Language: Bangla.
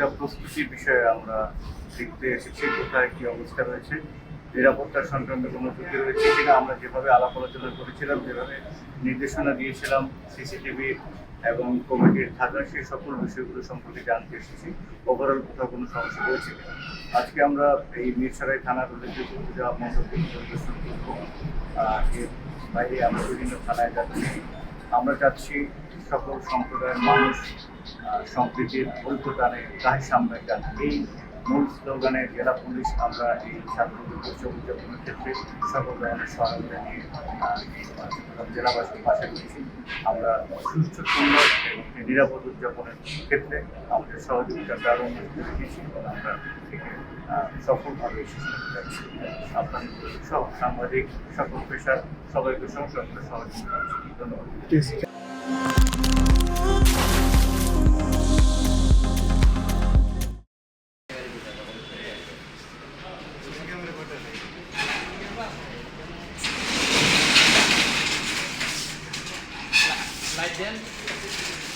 দুর্গাপূজা প্রস্তুতির বিষয়ে আমরা দেখতে এসেছি, কোথায় কি অবস্থা রয়েছে, নিরাপত্তা সংক্রান্ত কোনো ত্রুটি রয়েছে কিনা, আমরা যেভাবে আলাপ আলোচনা করেছিলাম, যেভাবে নির্দেশনা দিয়েছিলাম, সিসিটিভি এবং কমিটির থাকা সেই সকল বিষয়গুলো সম্পর্কে জানতে এসেছি ওভারঅল কোথাও কোনো সমস্যা কিনা। আজকে আমরা এই মিরসরাই থানার উল্লেখযোগ্য পূজা মণ্ডপে পরিদর্শন করব। এর বাইরে আমরা বিভিন্ন থানায় যাচ্ছি। আমরা চাচ্ছি সকল সম্প্রদায়ের মানুষ সম্প্রীতির ঐক্যদানে তাই সামনে যান, এই মূল স্লোগানে জেলা পুলিশ আমরা এই ছাত্রদের উদযাপনের ক্ষেত্রে সকল ধরনের সহায়তা নিয়ে জেলাবাসীর পাশে রয়েছি। আমরা সুস্থ সুন্দর এবং নিরাপদ উদযাপনের ক্ষেত্রে আমাদের সহযোগিতা আরও রেখেছি এবং আমরা থেকে সফলভাবে আপনার সব সাংবাদিক, সকল পেশার সবাইকে সহ সকলের সহযোগিতা। ধন্যবাদ। Right then?